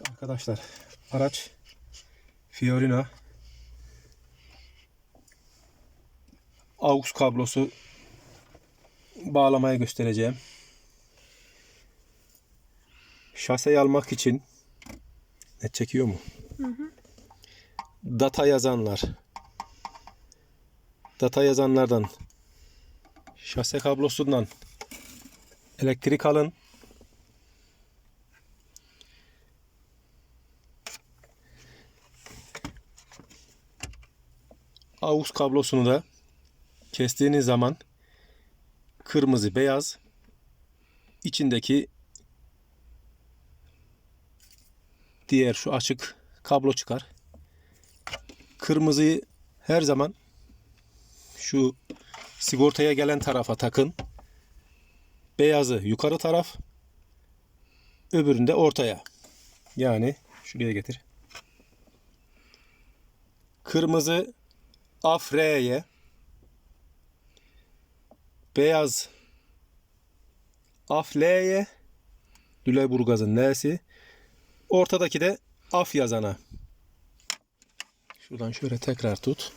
Arkadaşlar araç Fiorina AUX kablosu bağlamaya göstereceğim. Şaseyi almak için ne çekiyor mu? Data yazanlar. Data yazanlardan şase kablosundan elektrik alın. AUX kablosunu da kestiğiniz zaman kırmızı beyaz içindeki diğer şu açık kablo çıkar. Kırmızıyı her zaman şu sigortaya gelen tarafa takın. Beyazı yukarı taraf, öbüründe ortaya. Yani şuraya getir. Kırmızı Afre'ye beyaz Afle'ye Lüleburgaz'ın L'si. Ortadaki de Af yazana. Şuradan şöyle tekrar tut.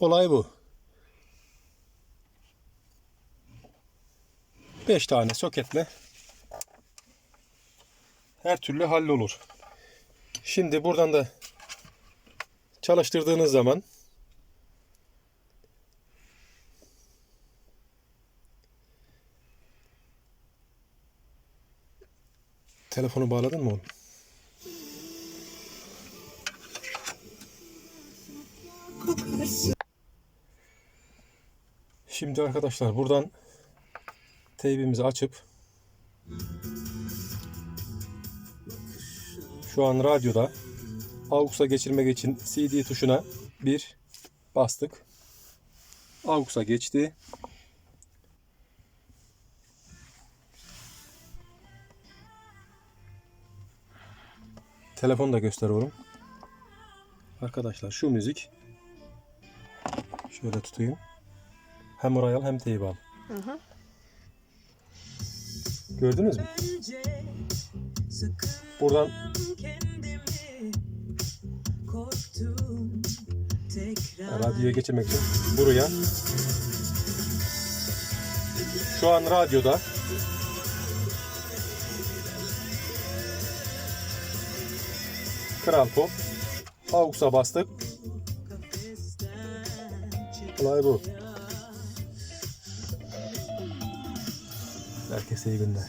Olay bu. 5 tane soketle her türlü hallolur. Şimdi buradan da çalıştırdığınız zaman telefonu bağladın mı oğlum? Şimdi arkadaşlar buradan teybimizi açıp şu an radyoda AUX'a geçirmek için CD tuşuna bir bastık. AUX'a geçti. Telefonu da gösteriyorum. Arkadaşlar şu müzik şöyle tutayım. Hem oraya al hem teybi al. Gördünüz mü? Buradan radyoya geçirmek için buraya şu an radyoda Kral Pop AUX'a bastık. Olay bu. Herkese iyi günler.